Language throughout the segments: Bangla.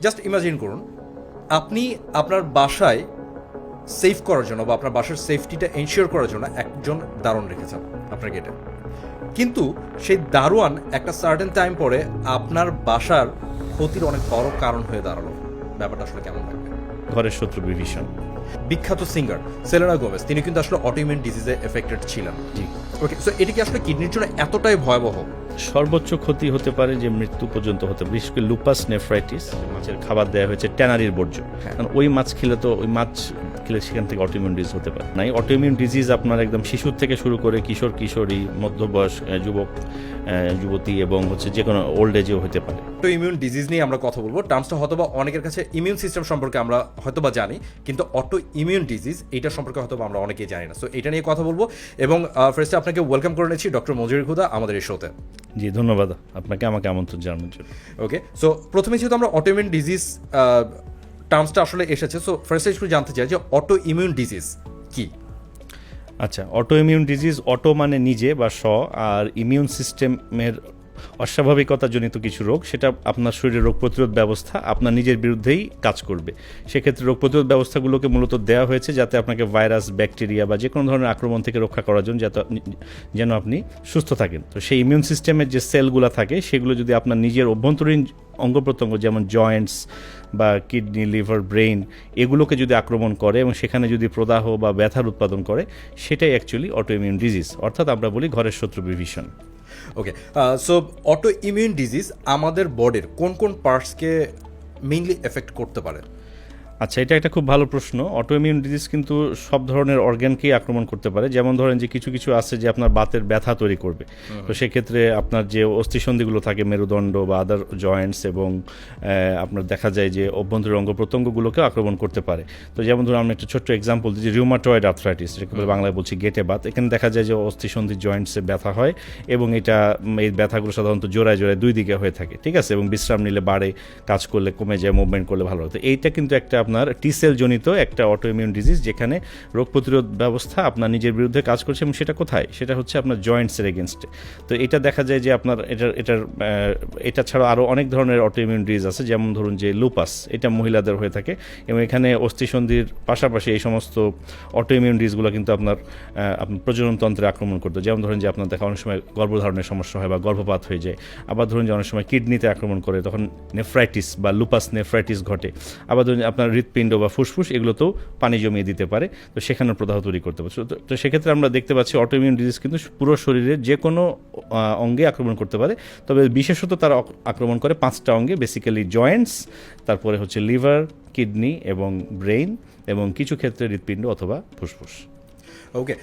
জাস্ট ইমাজিন করুন আপনি আপনার বাসায় সেফ করার জন্য বা আপনার বাসার সেফটিটা এনশিওর করার জন্য একজন দারোয়ান রেখেছেন আপনার গেটে কিন্তু সেই দারোয়ান একটা সার্টেন টাইম পরে আপনার বাসার ক্ষতির অনেক বড় কারণ হয়ে দাঁড়াল। ব্যাপারটা আসলে কেমন লাগবে? ঘরের শত্রু বিভীষণ। বিখ্যাত সিঙ্গার সেলেনা গোমেজ তিনি কিন্তু আসলে অটোইমিউন ডিজিজে এফেক্টেড ছিলেন। জি। ওকে সো এটা কি আসলে কিডনির জন্য এতটাই ভয়াবহ? সর্বোচ্চ ক্ষতি হতে পারে যে মৃত্যু পর্যন্ত হতে পারে বিশেষ করে লুপাস নেফ্রাইটিস মাছের খাবার দেওয়া হয়েছে ট্যানারির বর্জ্য। কারণ ওই মাছ খেলে তো ওই মাছ খেলে সেখান থেকে অটোইমিউন ডিজিজ হতে পারে। না নাই অটোইমিউন ডিজিজ আপনার একদম শিশুর থেকে শুরু করে কিশোর কিশোরী মধ্যবয়স যুবক যুবতী এবং হচ্ছে যে কোনো ওল্ড এজেও হতে পারে। তো ইমিউন ডিজিজ নিয়ে আমরা কথা বলব। টার্মসটা হয়তো বা অনেকের কাছে ইমিউন সিস্টেম সম্পর্কে আমরা হয়তো বা জানি কিন্তু অটো ইমিউন ডিজিজ এইটা সম্পর্কে হয়তো আমরা অনেকেই জানি না। সো এটা নিয়ে কথা বলব এবং ফার্স্টে আপনাকে ওয়েলকাম করে নিচ্ছি ডক্টর মজুরি খুদা আমাদের এই শোতে জি ধন্যবাদ। আপনাকে আমাকে আমন্ত্রণ জানানোর জন্য। ওকে সো প্রথমে যেহেতু আমরা অটোইমিউন ডিজিজ টার্মসটা আসলে এসেছে। সো ফার্স্টে একটু জানতে চাই যে অটো ইমিউন ডিজিজ কি? আচ্ছা অটো ইমিউন ডিজিজ অটো মানে নিজে বা স আর ইমিউন সিস্টেমের অস্বাভাবিকতা জনিত কিছু রোগ, সেটা আপনার শরীরের রোগ প্রতিরোধ ব্যবস্থা আপনার নিজের বিরুদ্ধেই কাজ করবে। সেক্ষেত্রে রোগ প্রতিরোধ ব্যবস্থাগুলোকে মূলত দেওয়া হয়েছে যাতে আপনাকে ভাইরাস, ব্যাকটেরিয়া বা যে কোনো ধরনের আক্রমণ থেকে রক্ষা করার জন্য যাতে যেন আপনি সুস্থ থাকেন। তো সেই ইমিউন সিস্টেমের যে সেলগুলো থাকে, সেগুলো যদি আপনার নিজের অভ্যন্তরীণ অঙ্গ প্রত্যঙ্গ যেমন জয়েন্টস বা কিডনি, লিভার, ব্রেইন এগুলোকে যদি আক্রমণ করে এবং সেখানে যদি প্রদাহ বা ব্যথার উৎপাদন করে, সেটাই অ্যাকচুয়ালি অটোইমিউন ডিজিজ অর্থাৎ আমরা বলি ঘরের শত্রু Bibhishan. Okay so auto immune disease আমাদের বডির কোন কোন পার্টসকে মেইনলি এফেক্ট করতে পারে? আচ্ছা এটা একটা খুব ভালো প্রশ্ন। অটোইমিউন ডিজিজ কিন্তু সব ধরনের অর্গ্যানকেই আক্রমণ করতে পারে। যেমন ধরেন যে কিছু কিছু আছে যে আপনার বাতের ব্যথা তৈরি করবে। তো সেক্ষেত্রে আপনার যে অস্থিসন্ধিগুলো থাকে মেরুদণ্ড বা আদার জয়েন্টস এবং আপনার দেখা যায় যে অভ্যন্তরীণ অঙ্গ প্রত্যঙ্গগুলোকে আক্রমণ করতে পারে। তো যেমন ধরুন আমি একটা ছোট্ট এক্সাম্পল দিই যে রিউমাটয়েড আর্থ্রাইটিস বলে বাংলায় বলছি গেটে বাত এখানে দেখা যায় যে অস্থিসন্ধি জয়েন্টসে ব্যথা হয় এবং এটা এই ব্যথাগুলো সাধারণত জোড়ায় জোড়ায় দুই দিকে হয়ে থাকে ঠিক আছে? এবং বিশ্রাম নিলে বাড়ে কাজ করলে কমে যায় মুভমেন্ট করলে ভালো হতো এইটা কিন্তু একটা আপনার টি সেল জনিত একটা অটোইমিউন ডিজিজ যেখানে রোগ প্রতিরোধ ব্যবস্থা আপনার নিজের বিরুদ্ধে কাজ করছে এবং সেটা কোথায়? সেটা হচ্ছে আপনার জয়েন্টসের এগেনস্টে তো এটা দেখা যায় যে আপনার এটার এটার এটা ছাড়া আরও অনেক ধরনের অটোইমিউন ডিজিজ আছে, যেমন ধরুন যে লুপাস এটা মহিলাদের হয়ে থাকে এবং এখানে অস্থিসন্ধির পাশাপাশি এই সমস্ত অটোইমিউন ডিজিজগুলো কিন্তু আপনার প্রজননতন্ত্রে আক্রমণ করতো। যেমন ধরুন যে আপনার দেখা অনেক সময় গর্ভধারণের সমস্যা হয় বা গর্ভপাত হয়ে যায়। আবার ধরুন যে অনেক সময় কিডনিতে আক্রমণ করে, তখন নেফ্রাইটিস বা লুপাস নেফ্রাইটিস ঘটে। আবার ধরুন আপনার হৃৎপিণ্ড বা ফুসফুস এগুলোতেও পানি জমিয়ে দিতে পারে, তো সেখানে প্রদাহ তৈরি করতে পারে। তো- সেক্ষেত্রে আমরা দেখতে পাচ্ছি অটোইমিউন ডিজিজ কিন্তু পুরো শরীরের যে কোনো অঙ্গে আক্রমণ করতে পারে। তবে বিশেষত তারা আক্রমণ করে পাঁচটা অঙ্গে বেসিক্যালি জয়েন্টস তারপরে হচ্ছে লিভার কিডনি এবং ব্রেইন এবং কিছু ক্ষেত্রে হৃৎপিণ্ড অথবা ফুসফুস। ওকে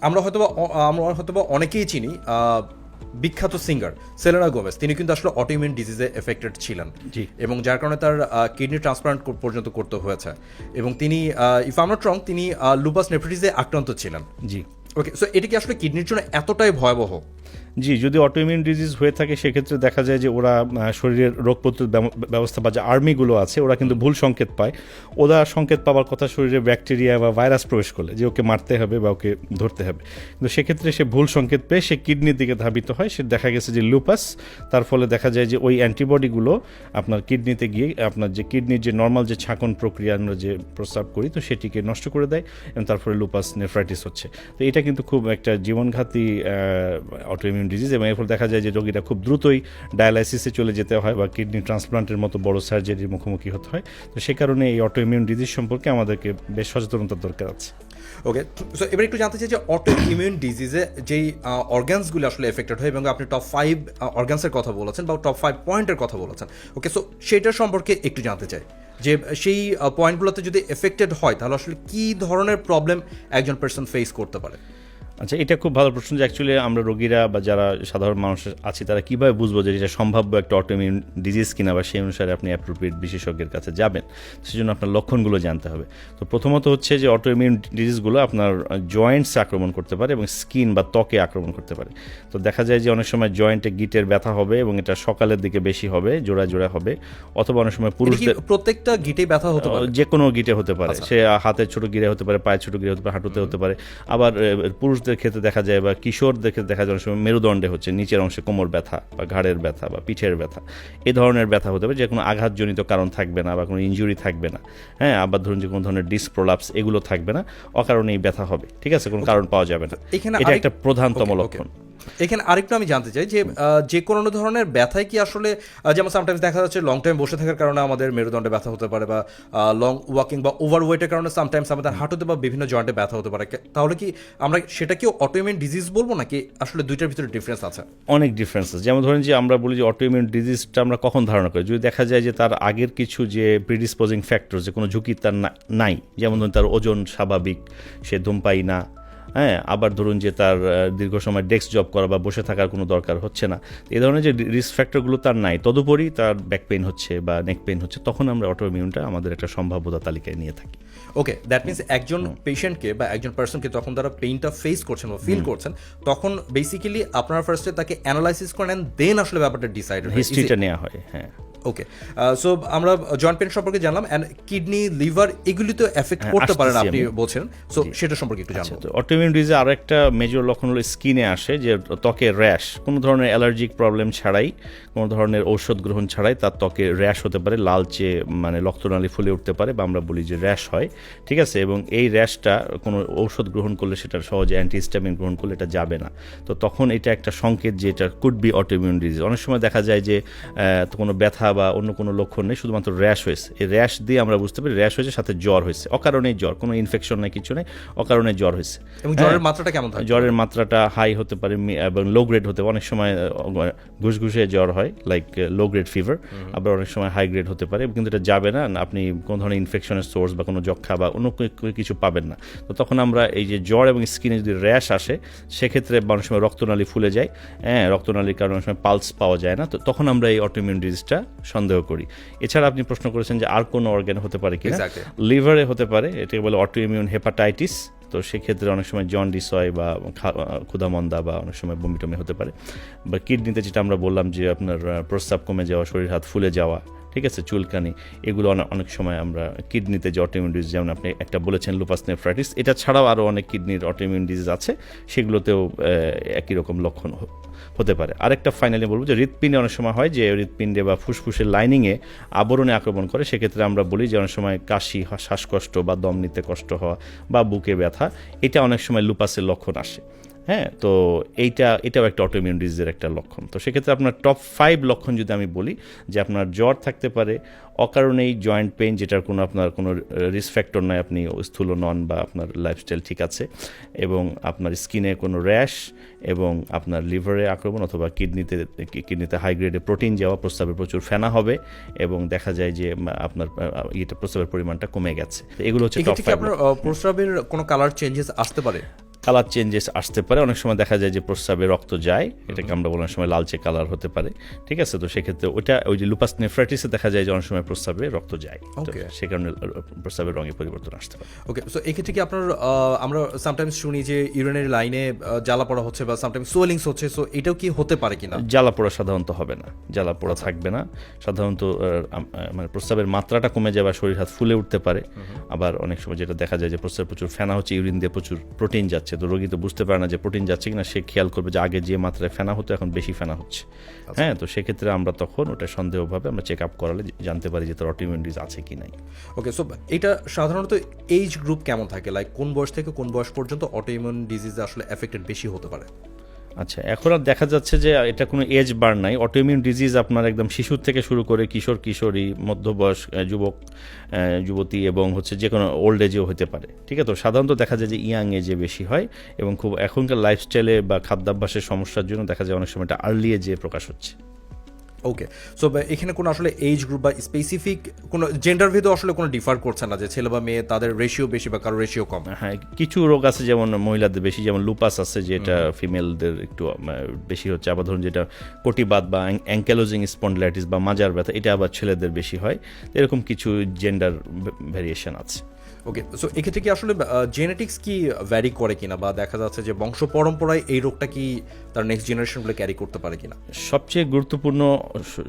আমরা হয়তোবা আমরা হয়তোবা অনেকেই চিনি বিখ্যাত সিঙ্গার সেলেনা গোমেজ। তিনি কিন্তু আসলে অটোইমিউন ডিজিজে এফেক্টেড ছিলেন। এবং যার কারণে তার কিডনি ট্রান্সপ্লান্ট পর্যন্ত করতে হয়েছে। এবং তিনি ইফ আমরা ট্রং তিনি লুপাস নেফ্রিটিসে আক্রান্ত ছিলেন। জি। ওকে সো এটা কি আসলে কিডনির জন্য এতটাই ভয়াবহ? জি, যদি অটোইমিউন ডিজিজ হয়ে থাকে, সেক্ষেত্রে দেখা যায় যে ওরা শরীরের রোগ প্রতিরোধ ব্যবস্থা বা যে আর্মিগুলো আছে, ওরা কিন্তু ভুল সংকেত পায়। ওরা সংকেত পাওয়ার কথা শরীরে ব্যাকটেরিয়া বা ভাইরাস প্রবেশ করলে, যে ওকে মারতে হবে বা ওকে ধরতে হবে। কিন্তু সেক্ষেত্রে সে ভুল সংকেত পেয়ে সে কিডনির দিকে ধাবিত হয়, সে দেখা গেছে যে লুপাস তার ফলে দেখা যায় যে ওই অ্যান্টিবডিগুলো আপনার কিডনিতে গিয়ে, আপনার যে কিডনির যে নর্মাল যে ছাঁকন প্রক্রিয়া আমরা যে প্রস্রাব করি, তো সেটিকে নষ্ট করে দেয় এবং তারপরে লুপাস নেফ্রাইটিস হচ্ছে। তো এটা কিন্তু খুব একটা জীবনঘাতী অটোইমিউন ডিজিজ এবং এর ফলে দেখা যায় যে রোগীরা খুব দ্রুতই ডায়ালাইসিসে চলে যেতে হয় বা কিডনি ট্রান্সপ্লান্টের মতো বড় সার্জারির মুখোমুখি হতে হয়। তো সে কারণে এই অটোইমিউন ডিজিজ সম্পর্কে আমাদেরকে বেশ সচেতনতার দরকার আছে। ওকে সো এবার একটু জানতে চাই যে অটো ইমিউন ডিজিজে যেই অর্গানসগুলো আসলে এফেক্টেড হয় এবং আপনি টপ ফাইভ অর্গানসের কথা বলেছেন বা টপ ফাইভ পয়েন্টের কথা বলেছেন। ওকে সো সেটার সম্পর্কে একটু জানতে চাই যে সেই পয়েন্টগুলোতে যদি এফেক্টেড হয় তাহলে আসলে কী ধরনের প্রবলেম একজন পার্সন ফেস করতে পারে? আচ্ছা এটা খুব ভালো প্রশ্ন যে অ্যাকচুয়ালি আমরা রোগীরা বা যারা সাধারণ মানুষ আছি তারা কীভাবে বুঝব যে এটা সম্ভাব্য একটা অটোইমিউন ডিজিজ কিনা বা সেই অনুসারে আপনি অ্যাপ্রোপ্রিয়েট বিশেষজ্ঞের কাছে যাবেন? সেজন্য আপনার লক্ষণগুলো জানতে হবে। তো প্রথমত হচ্ছে যে অটোইমিউন ডিজিজগুলো আপনার জয়েন্টস আক্রমণ করতে পারে এবং স্কিন বা ত্বকে আক্রমণ করতে পারে। তো দেখা যায় যে অনেক সময় জয়েন্টে গিটের ব্যথা হবে এবং এটা সকালের দিকে বেশি হবে জোড়া জোড়া হবে অথবা অনেক সময় পুরুষদের প্রত্যেকটা গিটে ব্যথা হতে পারে? যে কোনো গিটে হতে পারে। আচ্ছা। সে হাতের ছোট গিরে হতে পারে পায়ের ছোট গিরে হতে পারে হাঁটুতে হতে পারে। আবার আহ, পুরুষদের ক্ষেত্রে দেখা যায় বা কিশোরদের ক্ষেত্রে দেখা যায় অনেক সময় মেরুদণ্ডে হচ্ছে নিচের অংশে কোমর ব্যথা বা ঘাড়ের ব্যথা বা পিঠের ব্যথা। এই ধরনের ব্যথা হতে পারে যে কোনো আঘাতজনিত কারণ থাকবে না বা কোনো ইঞ্জুরি থাকবে না। হ্যাঁ আবার ধরুন যে কোনো ধরনের ডিসপ্রোলাপস এগুলো থাকবে না অকারণেই ব্যথা হবে। ঠিক আছে? কোনো কারণ পাওয়া যাবে না। এখানে এটা একটা প্রধানতম. লক্ষণ। এখানে আরেকটু আমি জানতে চাই যে যে কোনো ধরনের ব্যথায় কি আসলে যেমন সামটাইমস দেখা যাচ্ছে লং টাইম বসে থাকার কারণে আমাদের মেরুদণ্ডে ব্যথা হতে পারে বা লং ওয়াকিং বা ওভার ওয়েটের কারণে সামটাইমস আমাদের হাঁটুতে বা বিভিন্ন জয়েন্টে ব্যথা হতে পারে। তাহলে কি আমরা সেটা কি অটোইমিউন ডিজিজ বলব নাকি আসলে দুইটার ভিতরে ডিফারেন্স আছে? অনেক ডিফারেন্স আছে। যেমন ধরেন যে আমরা বলি যে অটোইমিউন ডিজিজটা আমরা কখন ধারণা করি? যদি দেখা যায় যে তার আগের কিছু যে প্রিডিসপোজিং ফ্যাক্টর যে কোনো ঝুঁকি তার নাই, যেমন ধরুন তার ওজন স্বাভাবিক, সে ধূমপাই না হ্যাঁ আবার ধরুন যে তার দীর্ঘ সময় ডেস্ক জব করা বা বসে থাকার কোনো দরকার হচ্ছে না। এই ধরনের যে রিস্ক ফ্যাক্টরগুলো তার নাই তদুপরি তার ব্যাক পেইন হচ্ছে বা নেক পেইন হচ্ছে তখন আমরা অটোইমিউনটা আমাদের একটা সম্ভাব্যতা তালিকায় নিয়ে থাকি। ওকে দ্যাট মিনস একজন পেশেন্টকে বা একজন পার্সনকে তখন তারা পেইনটা ফেস করছেন বা ফিল করছেন তখন বেসিক্যালি আপনারা ফার্স্টে তাকে অ্যানালাইসিস করেন দেন আসলে ব্যাপারটা ডিসাইড হিস্ট্রিটা নেওয়া হয় হ্যাঁ। ওকে সো আমরা জয়েন্ট পেন সম্পর্কে জানলাম অ্যান্ড কিডনি লিভার এগুলি তো এফেক্ট হ্যাঁ, করতে পারে না আপনি বলছেন। সো সেটা সম্পর্কে একটু জানব। তো অটোইমিউন ডিজিজে আরও একটা মেজর লক্ষণ হলো স্কিনে আসে যে ত্বকে র্যাশ কোনো ধরনের অ্যালার্জিক প্রবলেম ছাড়াই। কোনো ধরনের ঔষধ গ্রহণ ছাড়াই তার ত্বকে র্যাশ হতে পারে লালচে মানে রক্তনালী ফুলে উঠতে পারে বা আমরা বলি যে র্যাশ হয় ঠিক আছে? এবং এই র্যাশটা কোনো ঔষধ গ্রহণ করলে সেটা সহজে অ্যান্টিহিস্টামিন গ্রহণ করলে এটা যাবে না। তো তখন এটা একটা সংকেত যে এটা কুড বি অটোইমিউন ডিজিজ অনেক সময় দেখা যায় যে তো কোনো ব্যথা বা অন্য কোনো লক্ষণ নেই শুধুমাত্র র্যাশ হয়েছে। এই র্যাশ দিয়ে আমরা বুঝতে পারি র্যাশ হয়েছে সাথে জ্বর হয়েছে। অকারণেই জ্বর কোনো ইনফেকশন নেই কিছু নেই অকারণে জ্বর হয়েছে। এবং হ্যাঁ। জ্বরের মাত্রাটা কেমন জ্বরের মাত্রাটা হাই হতে পারে এবং লো গ্রেড হতে পারে। অনেক সময় ঘুষঘুষে জ্বর হয় লাইক লো গ্রেড ফিভার আবার অনেক সময় হাই গ্রেড হতে পারে কিন্তু এটা যাবে না আপনি কোনো ধরনের ইনফেকশনের সোর্স বা কোনো যক্ষা বা অন্য কিছু পাবেন না। তো তখন আমরা এই যে জ্বর এবং স্কিনে যদি র্যাশ আসে সেক্ষেত্রে অনেক সময় রক্তনালী ফুলে যায় হ্যাঁ রক্তনালীর কারণে অনেক সময় পালস পাওয়া যায় না তো তখন আমরা এই অটোইমিউন ডিজিজটা সন্দেহ করি। এছাড়া আপনি প্রশ্ন করেছেন যে আর কোনো অর্গ্যান হতে পারে কিনা? লিভারে হতে পারে এটাকে বলে অটোইমিউন হেপাটাইটিস তো সেক্ষেত্রে অনেক সময় জন্ডিস হয় বা ক্ষুধামন্দা বা অনেক সময় বমি টমি হতে পারে। বা কিডনিতে যেটা আমরা বললাম যে আপনার প্রস্রাব কমে যাওয়া, শরীর হাত ফুলে যাওয়া ঠিক আছে, চুলকানি, এগুলো অনেক সময় আমরা কিডনিতে যে অটোইমিউন ডিজিজ যেমন আপনি একটা বলেছেন লুপাস নেফ্রাইটিস এটা ছাড়াও আরও অনেক কিডনির অটোইমিউন ডিজিজ আছে, সেগুলোতেও একই রকম লক্ষণ হতে পারে। আরেকটা ফাইনালি বলব যে হৃৎপিণ্ডে অনেক সময় হয় যে হৃৎপিণ্ডে বা ফুসফুসের লাইনিংয়ে আবরণে আক্রমণ করে, সেক্ষেত্রে আমরা বলি যে অনেক সময় কাশি শ্বাসকষ্ট বা দম নিতে কষ্ট হওয়া বা বুকে ব্যথা, এটা অনেক সময় লুপাসের লক্ষণ আসে। হ্যাঁ তো এইটা এটাও একটা অটোইমিউন ডিজিজের একটা লক্ষণ। তো সেক্ষেত্রে আপনার টপ ফাইভ লক্ষণ যদি আমি বলি যে আপনার জ্বর থাকতে পারে অকারণেই জয়েন্ট পেন যেটার কোনো আপনার কোনো রিস্ক ফ্যাক্টর নয় আপনি স্থূল নন বা আপনার লাইফস্টাইল ঠিক আছে এবং আপনার স্কিনে কোনো র্যাশ এবং আপনার লিভারে আক্রমণ অথবা কিডনিতে কিডনিতে হাই গ্রেডে প্রোটিন যাওয়া প্রস্রাবে প্রচুর ফেনা হবে এবং দেখা যায় যে আপনার ইয়েটা প্রস্রাবের পরিমাণটা কমে গেছে। এগুলো হচ্ছে প্রস্রাবের কোনো কালার চেঞ্জেস আসতে পারে? কালার চেঞ্জেস আসতে পারে। অনেক সময় দেখা যায় যে প্রস্রাবে রক্ত যায় এটাকে আমরা বলার সময় লালচে কালার হতে পারে ঠিক আছে? তো সেক্ষেত্রে ওটা ওই যে লুপাস নেফ্রাইটিসে দেখা যায় যে অনেক সময় প্রস্রাবে রক্ত যায়। সে কারণে প্রস্রাবের রঙে পরিবর্তন আসতে পারে। ওকে সো এক্ষেত্রে কি আপনার আমরা সামটাইমস শুনি যে ইউরিনের লাইনে জ্বালা পড়া হচ্ছে বা সামটাইমস সোয়েলিংস হচ্ছে সো এটাও কি হতে পারে কিনা? জ্বালা পোড়া সাধারণত হবে না। জ্বালা পোড়া থাকবে না। সাধারণত মানে প্রস্রাবের মাত্রাটা কমে যায় বা শরীর হাত ফুলে উঠতে পারে। আবার অনেক সময় যেটা দেখা যায় যে প্রস্রাব প্রচুর ফেনা হচ্ছে ইউরিন দিয়ে প্রচুর প্রোটিন যাচ্ছে। তো রোগী তো বুঝতে পারে না যে প্রোটিন যাচ্ছে কিনা সে খেয়াল করবে যে আগে যে মাত্রায় ফেনা হতো এখন বেশি ফেনা হচ্ছে। হ্যাঁ তো সেক্ষেত্রে আমরা তখন ওটা সন্দেহভাবে আমরা চেক আপ করালে জানতে পারি যে তার অটোইমিউন ডিজিজ আছে কি নাই। ওকে সো এটা সাধারণত এইজ গ্রুপ কেমন থাকে? লাইক কোন বয়স থেকে কোন বয়স পর্যন্ত অটোইমিউন ডিজিজ আসলে এফেক্টেড বেশি হতে পারে? আচ্ছা এখন আর দেখা যাচ্ছে যে এটা কোনো এজ বার নাই। অটোইমিউন ডিজিজ আপনার একদম শিশুর থেকে শুরু করে কিশোর, কিশোরী, মধ্যবয়স যুবক যুবতী এবং হচ্ছে যে কোনো ওল্ড এজেও হতে পারে। ঠিক আছে? তো সাধারণত দেখা যায় যে ইয়াং এজে বেশি হয় এবং খুব এখনকার লাইফস্টাইলে বা খাদ্যাভ্যাসের সমস্যার জন্য দেখা যায় অনেক সময় এটা আর্লি এজে প্রকাশ হচ্ছে। ওকে সো এখানে কোনো আসলে এইজ গ্রুপ বা স্পেসিফিক কোনো জেন্ডার ভেদে আসলে কোনো ডিফার করছে না যে ছেলে বা মেয়ে তাদের রেশিও বেশি বা কারও রেশিও কম? হ্যাঁ কিছু রোগ আছে যেমন মহিলাদের বেশি যেমন লুপাস আছে যেটা ফিমেলদের একটু বেশি হচ্ছে। আবার ধরুন যেটা কটিবাত বা অ্যাঙ্কেলোজিং স্পন্ডলাইটিস বা মাজার ব্যথা এটা আবার ছেলেদের বেশি হয়। এরকম কিছু জেন্ডার ভ্যারিয়েশন আছে। ওকে সো এক্ষেত্রে কি আসলে জেনেটিক্স কি ভ্যারি করে কিনা বা দেখা যাচ্ছে যে বংশ পরম্পরায় এই রোগটা কি তার নেক্সট জেনারেশনগুলো ক্যারি করতে পারে কিনা? সবচেয়ে গুরুত্বপূর্ণ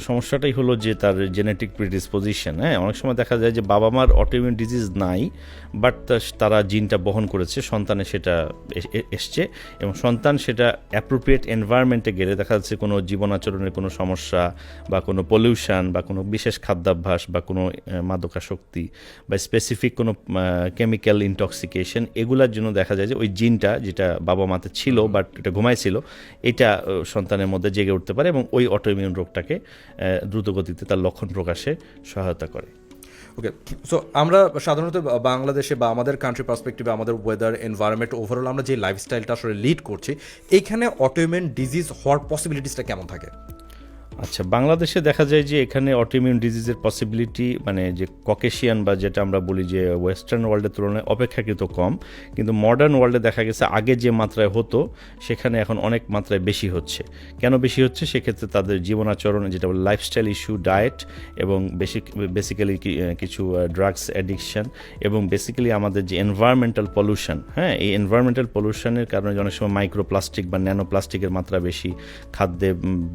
সমস্যাটাই হলো যে তার জেনেটিক প্রিডিসপোজিশন হ্যাঁ? অনেক সময় দেখা যায় যে বাবা মার অটোইমিউন ডিজিজ নাই বাট তারা জিনটা বহন করেছে সন্তানে সেটা এসছে এবং সন্তান সেটা অ্যাপ্রোপ্রিয়েট এনভায়রনমেন্টে গেলে দেখা যাচ্ছে কোনো জীবন আচরণের কোনো সমস্যা বা কোনো পলিউশন বা কোনো বিশেষ খাদ্যাভ্যাস বা কোনো আহ, মাদকাসক্তি বা স্পেসিফিক কোনো কেমিক্যাল ইনটক্সিকেশন এগুলার জন্য দেখা যায় যে ওই জিনটা যেটা বাবা মাতে ছিল বাট এটা ঘুমাইছিল এটা সন্তানের মধ্যে জেগে উঠতে পারে এবং ওই অটোইমিউন রোগটাকে দ্রুতগতিতে তার লক্ষণ প্রকাশে সহায়তা করে। ওকে সো আমরা সাধারণত বাংলাদেশে বা আমাদের কান্ট্রি পার্সপেক্টিভে আমাদের ওয়েদার এনভায়রনমেন্ট ওভারঅল আমরা যে লাইফস্টাইলটা আসলে লিড করছি এইখানে অটোইমিউন ডিজিজ হওয়ার পসিবিলিটিসটা কেমন থাকে? আচ্ছা বাংলাদেশে দেখা যায় যে এখানে অটোইমিউন ডিজিজের পসিবিলিটি মানে যে ককেশিয়ান বা যেটা আমরা বলি যে ওয়েস্টার্ন ওয়ার্ল্ডের তুলনায় অপেক্ষাকৃত কম, কিন্তু মডার্ন ওয়ার্ল্ডে দেখা গেছে আগে যে মাত্রায় হতো, সেখানে এখন অনেক মাত্রায় বেশি হচ্ছে। কেন বেশি হচ্ছে? সেক্ষেত্রে তাদের জীবনাচরণ, যেটা বলে লাইফস্টাইল ইস্যু ডায়েট এবং বেসিক বেসিক্যালি কিছু ড্রাগস অ্যাডিকশন এবং বেসিক্যালি আমাদের যে এনভায়রনমেন্টাল পলিউশন হ্যাঁ এই এনভায়রনমেন্টাল পলিউশনের কারণে অনেক সময় মাইক্রোপ্লাস্টিক বা ন্যানো প্লাস্টিকের মাত্রা বেশি, খাদ্যে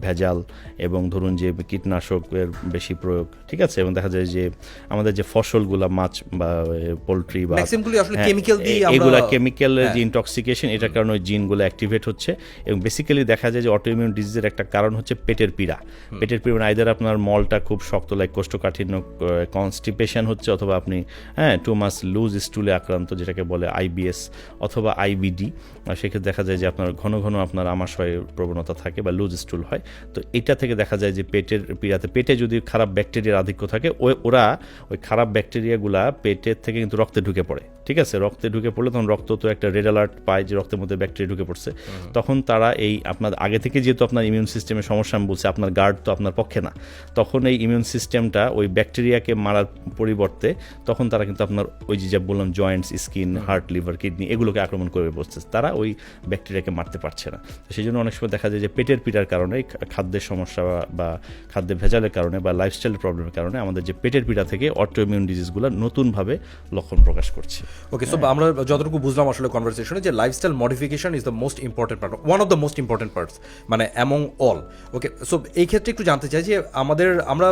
ভেজাল এবং ধরুন যে কীটনাশকের বেশি প্রয়োগ ঠিক আছে? এবং দেখা যায় যে আমাদের যে ফসলগুলা মাছ বা পোলট্রি বা হ্যাঁ, এগুলা কেমিক্যাল যে। ইনটক্সিকেশন এটার কারণে ওই জিনগুলো অ্যাক্টিভেট হচ্ছে। এবং বেসিক্যালি দেখা যায় যে অটোইমিউন ডিজিজের একটা কারণ হচ্ছে পেটের পীড়া। পেটের পীড়া মানে আইদার আপনার মলটা খুব শক্ত লাইক কোষ্ঠকাঠিন্য কনস্টিপেশন হচ্ছে অথবা আপনি হ্যাঁ টু মাস লুজ স্টুলে আক্রান্ত যেটাকে বলে আইবিএস অথবা আইবিডি সেক্ষেত্রে দেখা যায় যে আপনার ঘন ঘন আপনার আমাশয়ের প্রবণতা থাকে বা লুজ স্টুল হয়। তো এটা থেকে দেখা যায় যে পেটের পীড়াতে পেটে যদি খারাপ ব্যাকটেরিয়ার আধিক্য থাকে ওই- ওরা ওই খারাপ ব্যাকটেরিয়াগুলা পেটের থেকে কিন্তু রক্তে ঢুকে পড়ে ঠিক আছে? রক্তে ঢুকে পড়লে তখন রক্ত তো একটা রেড অ্যালার্ট পায় যে রক্তের মধ্যে ব্যাকটেরিয়া ঢুকে পড়ছে। তখন তারা এই আপনার আগে থেকে যেহেতু আপনার ইমিউন সিস্টেমের সমস্যা আমি বলছি আপনার গার্ড তো আপনার পক্ষে না তখন এই ইমিউন সিস্টেমটা ওই ব্যাকটেরিয়াকে মারার পরিবর্তে তখন তারা কিন্তু আপনার ওই যে যা বললাম joints skin heart liver kidney এগুলোকে আক্রমণ করে বসছে। তারা ওই ব্যাকটেরিয়াকে মারতে পারছে না। সেই জন্য অনেক সময় দেখা যায় যে পেটের পীড়ার কারণে খাদ্যের সমস্যা বা- বা খাদ্যের ভেজালের কারণে বা লাইফস্টাইল প্রবলেমের কারণে আমাদের যে পেটের পীড়া থেকে অটোইমিউন ডিজিজগুলো নতুনভাবে লক্ষণ প্রকাশ করছে। ওকে সো আমরা যতটুকু বুঝলাম আসলে কনভারসেশনে যে lifestyle modification is the most important part one of the most important parts মানে অ্যামং অল ওকে সো এই ক্ষেত্রে একটু জানতে চাই যে আমাদের, আমরা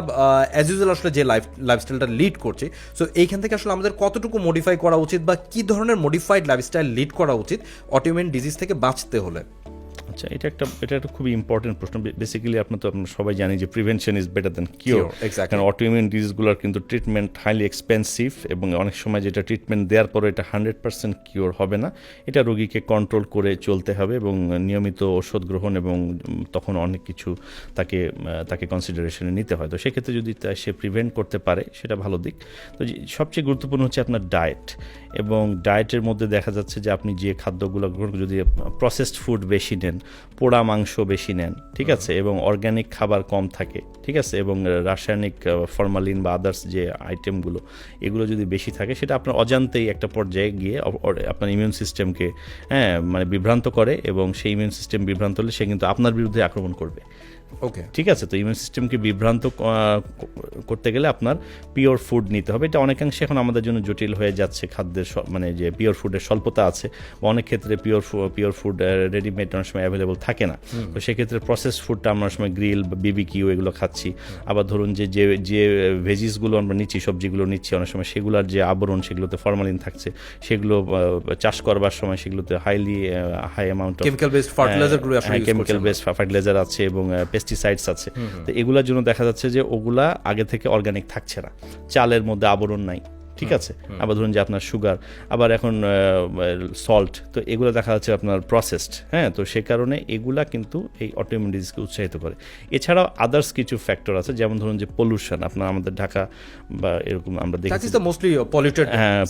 অ্যাজ ইউজুয়াল আসলে যে লাইফ লাইফস্টাইলটা লিড করছি সো এইখান থেকে আসলে আমাদের কতটুকু মডিফাই করা উচিত বা কি ধরনের মডিফাইড লাইফস্টাইল লিড করা উচিত অটোমিউন ডিজিজ থেকে বাঁচতে হলে? আচ্ছা এটা একটা এটা একটা খুবই ইম্পর্টেন্ট প্রশ্ন। বেসিক্যালি আপনার তো আমরা সবাই জানি যে prevention is better than cure. কারণ অটোইমিউন ডিজিজগুলোর কিন্তু ট্রিটমেন্ট হাইলি এক্সপেন্সিভ এবং অনেক সময় যেটা ট্রিটমেন্ট দেওয়ার পরে এটা হান্ড্রেড পার্সেন্ট কিওর হবে না। এটা রোগীকে কন্ট্রোল করে চলতে হবে এবং নিয়মিত ওষুধ গ্রহণ এবং তখন অনেক কিছু তাকে তাকে কনসিডারেশনে নিতে হয়। তো সেক্ষেত্রে যদি সে প্রিভেন্ট করতে পারে সেটা ভালো দিক। তো সবচেয়ে গুরুত্বপূর্ণ হচ্ছে আপনার ডায়েট এবং ডায়েটের মধ্যে দেখা যাচ্ছে যে আপনি যে খাদ্যগুলো গ্রহণ যদি প্রসেসড ফুড বেশি নেন পোড়া মাংস বেশি নেন ঠিক আছে? এবং অর্গ্যানিক খাবার কম থাকে ঠিক আছে? এবং রাসায়নিক ফরমালিন বা আদার্স যে আইটেমগুলো এগুলো যদি বেশি থাকে সেটা আপনার অজান্তেই একটা পর্যায়ে গিয়ে আপনার ইমিউন সিস্টেমকে হ্যাঁ মানে বিভ্রান্ত করে এবং সেই ইমিউন সিস্টেম বিভ্রান্ত হলে সে কিন্তু আপনার বিরুদ্ধে আক্রমণ করবে। ওকে ঠিক আছে তো ইমিউন সিস্টেমকে বিভ্রান্ত করতে গেলে আপনার পিওর ফুড নিতে হবে। এটা অনেকাংশে এখন আমাদের জন্য জটিল হয়ে যাচ্ছে খাদ্যের মানে যে পিওর ফুডের স্বল্পতা আছে অনেক ক্ষেত্রে পিওর পিওর ফুড রেডিমেড অনেক সময় অ্যাভেলেবল থাকে না। তো সেক্ষেত্রে প্রসেস ফুডটা আমরা অনেক সময় গ্রিল বা বিবিকিউ এগুলো খাচ্ছি। আবার ধরুন যে যে যে ভেজিসগুলো আমরা নিচ্ছি সবজিগুলো নিচ্ছি অনেক সময় সেগুলোর যে আবরণ সেগুলোতে ফরমালিন থাকছে সেগুলো চাষ করবার সময় সেগুলোতে highly high amount chemical based use chemical করছি বেস ফার্টিলাইজার আছে এবং পেস্টিসাইডস আছে। তো এগুলোর জন্য দেখা যাচ্ছে যে ওগুলা আগে থেকে অর্গানিক থাকছে না। চালের মধ্যে আবরণ নাই। ঠিক আছে? আবার ধরুন যে আপনার সুগার আবার এখন সল্ট তো এগুলো দেখা যাচ্ছে আপনার প্রসেসড হ্যাঁ? তো সে কারণে এগুলা কিন্তু এই অটোইমিউন ডিজিজকে উৎসাহিত করে। এছাড়াও আদার্স কিছু ফ্যাক্টর আছে যেমন ধরুন যে পলিউশন আপনার আমাদের ঢাকা বা এরকম আমরা ইজ মোস্টলি পলিউটেড হ্যাঁ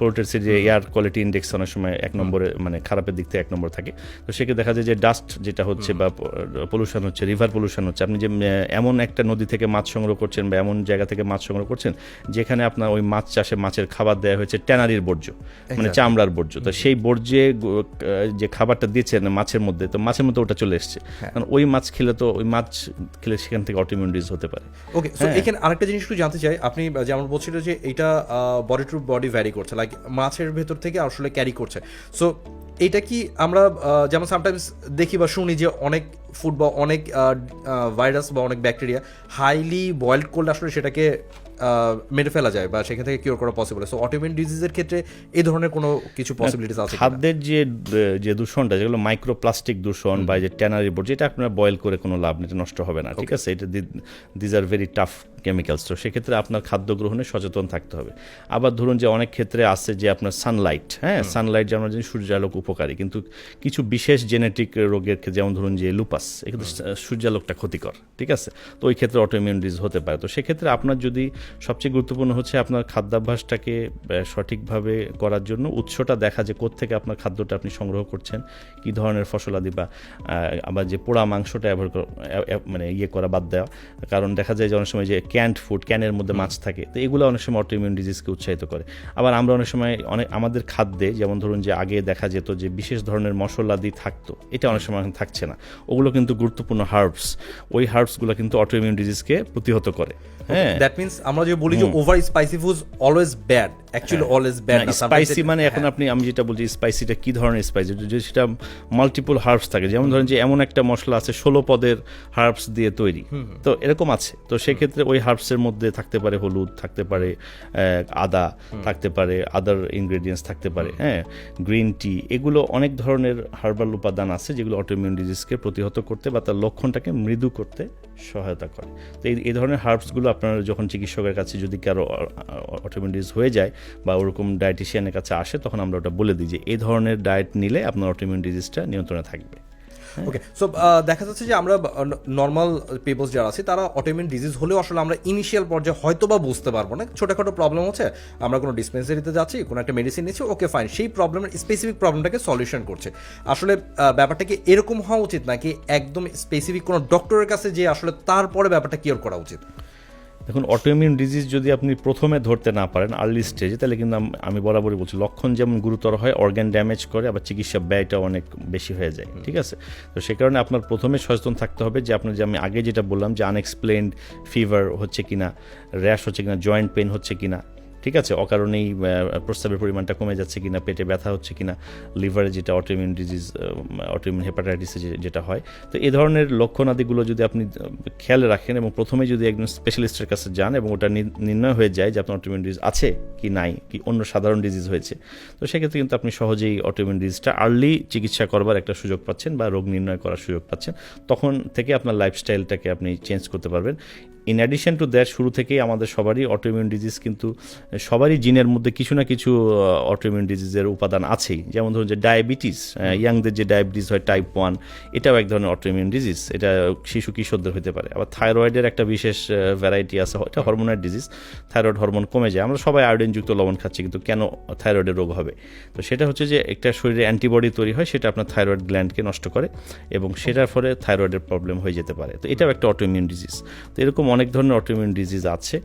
polluted city air quality index অনেক সময় এক নম্বরে মানে খারাপের দিক থেকে এক নম্বর থাকে। তো সেক্ষেত্রে দেখা যায় যে ডাস্ট যেটা হচ্ছে বা পলিউশন হচ্ছে রিভার পলিউশন হচ্ছে। আপনি যে এমন একটা নদী থেকে মাছ সংগ্রহ করছেন বা এমন জায়গা থেকে মাছ সংগ্রহ করছেন যেখানে আপনার ওই মাছ চাষের আশেপাশে মাছের খাবার দেওয়া হয়েছে ট্যানারির বর্জ্য মানে চামড়ার বর্জ্য। তো সেই বর্জ্যে যে খাবারটা দিয়েছেন মাছের মধ্যে তো মাছের মধ্যে ওটা চলে এসছে। কারণ ওই মাছ খেলে তো ওই মাছ খেলে সেখান থেকে অটোমিউন ডিজিজ হতে পারে। ওকে এখানে আরেকটা জিনিস একটু জানতে চাই। আপনি যেমন বলছিল যে এটা বডি টু বডি ভ্যারি করছে লাইক মাছের ভেতর থেকে আসলে ক্যারি করছে। সো এটা কি আমরা যেমন সামটাইমস দেখি বা শুনি যে অনেক ফুড বা অনেক ভাইরাস বা অনেক ব্যাকটেরিয়া হাইলি বয়েলড করলে আসলে সেটাকে মেরে ফেলা যায় বা সেখান থেকে কিওর করা পসিবল সো অটোমিউন ডিজিজের ক্ষেত্রে এই ধরনের কোনো কিছু পসিবিলিটিস আছে খাদ্যের যে যে দূষণটা যেগুলো মাইক্রোপ্লাস্টিক দূষণ বা যে ট্যানারি বোর্ড যেটা আপনার বয়েল করে কোনো লাভ নেই নষ্ট হবে না ঠিক আছে? এটা these are very tough chemicals তো সেক্ষেত্রে আপনার খাদ্য গ্রহণে সচেতন থাকতে হবে। আবার ধরুন যে অনেক ক্ষেত্রে আছে যে আপনার সানলাইট হ্যাঁ? সানলাইট যেমন জানি সূর্যালোক উপকারী। কিন্তু কিছু বিশেষ জেনেটিক রোগের ক্ষেত্রে যেমন ধরুন যে লুপাস এক্ষেত্রে সূর্যালোকটা ক্ষতিকর ঠিক আছে? তো ওই ক্ষেত্রে অটোইমিউন ডিজিজ হতে পারে। তো সেক্ষেত্রে আপনার যদি সবচেয়ে গুরুত্বপূর্ণ হচ্ছে আপনার খাদ্যাভ্যাসটাকে সঠিকভাবে করার জন্য উৎসটা দেখা যে কোত্থেকে আপনার খাদ্যটা আপনি সংগ্রহ করছেন, কি ধরনের ফসলাদি বা আবার যে পোড়া মাংসটা অ্যাভয়েড মানে ইয়ে করা বাদ দেওয়া। কারণ দেখা যায় যে অনেক সময় যে ক্যান্ড ফুড ক্যানের মধ্যে মাছ থাকে, তো এগুলো অনেক সময় অটোইমিউন ডিজিজকে উৎসাহিত করে। আবার আমরা অনেক সময় অনেক, আমাদের খাদ্যে, যেমন ধরুন যে আগে দেখা যেত যে বিশেষ ধরনের মশলাদি থাকতো, এটা অনেক সময় থাকছে না। ওগুলো কিন্তু গুরুত্বপূর্ণ হার্বস ওই হার্বসগুলো কিন্তু অটোইমিউন ডিজিজকে প্রতিহত করে। দ্যাট মিনস আমরা যে বলি যে over spicy food always bad actually always bad spicy মানে এখন আপনি আমি যেটা বলছি স্পাইসিটা কি ধরনের স্পাইসি যদি সেটা মাল্টিপল হার্বস থাকে যেমন ধরেন যে এমন একটা মশলা আছে ষোলো পদের হার্বস দিয়ে তৈরি। তো এরকম আছে। তো সেক্ষেত্রে ওই হার্বসের মধ্যে থাকতে পারে হলুদ থাকতে পারে আদা থাকতে পারে আদার ইনগ্রেডিয়েন্টস থাকতে পারে হ্যাঁ গ্রিন টি এগুলো অনেক ধরনের হার্বাল উপাদান আছে যেগুলো অটোইমিউন ডিজিজকে প্রতিহত করতে বা তার লক্ষণটাকে মৃদু করতে সহায়তা করে। তো এই এই ধরনের হার্বসগুলো আপনার যখন চিকিৎসকের কাছে যদি কারও ডিজিজ হয়ে যায় বা ওরকম ডায়েটিশিয়ানের কাছে আসে, তখন আমরা ওটা বলে দিই যে এই ধরনের ডায়েট নিলে আপনার অটোইমিউন ডিজিজটা নিয়ন্ত্রণে থাকবে। ওকে সো দেখা যাচ্ছে যে আমরা নর্মাল পিপলস যারা আছে, তারা অটোইমিউন ডিজিজ হলেও আসলে আমরা ইনিশিয়াল পর্যায়ে হয়তো বা বুঝতে পারব না। ছোটখাটো প্রবলেম হচ্ছে, আমরা কোনো ডিসপেন্সারিতে যাচ্ছি, কোনো একটা মেডিসিন নিচ্ছি ওকে ফাইন সেই প্রবলেমের স্পেসিফিক প্রবলেমটাকে সলিউশন করছে। আসলে ব্যাপারটা কি এরকম হওয়া উচিত নাকি একদম স্পেসিফিক কোনো ডক্টরের কাছে যে আসলে তারপরে ব্যাপারটা কিওর করা উচিত? দেখুন অটোইমিউন ডিজিজ যদি আপনি প্রথমে ধরতে না পারেন আর্লি স্টেজে তাহলে কিন্তু আমি বরাবরই বলছি লক্ষণ যেমন গুরুতর হয় অর্গ্যান ড্যামেজ করে আবার চিকিৎসা ব্যয়টা অনেক বেশি হয়ে যায় ঠিক আছে? তো সে কারণে আপনার প্রথমে সচেতন থাকতে হবে যে আপনার যে আমি আগে যেটা বললাম যে আনএক্সপ্লেন্ড ফিভার হচ্ছে কিনা র্যাশ হচ্ছে কিনা জয়েন্ট পেন হচ্ছে কিনা ঠিক আছে অকারণেই আহ, প্রস্রাবের পরিমাণটা কমে যাচ্ছে কিনা পেটে ব্যথা হচ্ছে কিনা লিভারে যেটা অটোইমিউন ডিজিজ অটোইমিউন হেপাটাইটিসে যেটা হয়। তো এই ধরনের লক্ষণাদিগুলো যদি আপনি খেয়াল রাখেন এবং প্রথমে যদি একজন স্পেশালিস্টের কাছে যান এবং ওটা নির্ণয় হয়ে যায় যে আপনার অটোইমিউন ডিজিজ আছে কি নাই কি অন্য সাধারণ ডিজিজ হয়েছে তো সেক্ষেত্রে কিন্তু আপনি সহজেই অটোইমিউন ডিজিজটা আর্লি চিকিৎসা করবার একটা সুযোগ পাচ্ছেন বা রোগ নির্ণয় করার সুযোগ পাচ্ছেন। তখন থেকে আপনার লাইফস্টাইলটাকে আপনি চেঞ্জ করতে পারবেন। ইন অ্যাডিশন টু দ্যাট শুরু থেকেই আমাদের সবারই অটোইমিউন ডিজিজ কিন্তু সবারই জিনের মধ্যে কিছু না কিছু অটোইমিউন ডিজিজের উপাদান আছেই। যেমন ধরুন যে ডায়াবেটিস ইয়াংদের যে ডায়াবেটিস হয় টাইপ ওয়ান এটাও এক ধরনের অটোইমিউন ডিজিজ এটা শিশু কিশোরদের হতে পারে। আবার থাইরয়েডের একটা বিশেষ ভ্যারাইটি আছে এটা হরমোনাল ডিজিজ থাইরয়েড হরমোন কমে যায়। আমরা সবাই আয়োডিনযুক্ত লবণ খাচ্ছি কিন্তু কেন থাইরয়েডের রোগ হবে? তো সেটা হচ্ছে যে একটা শরীরে অ্যান্টিবডি তৈরি হয় সেটা আপনার থাইরয়েড গ্ল্যান্ডকে নষ্ট করে এবং সেটার ফলে থাইরয়েডের প্রবলেম হয়ে যেতে পারে। তো এটাও একটা অটোইমিউন ডিজিজ তো এরকম অনেক ধরনের অটোমিউন ডিজিজ আছে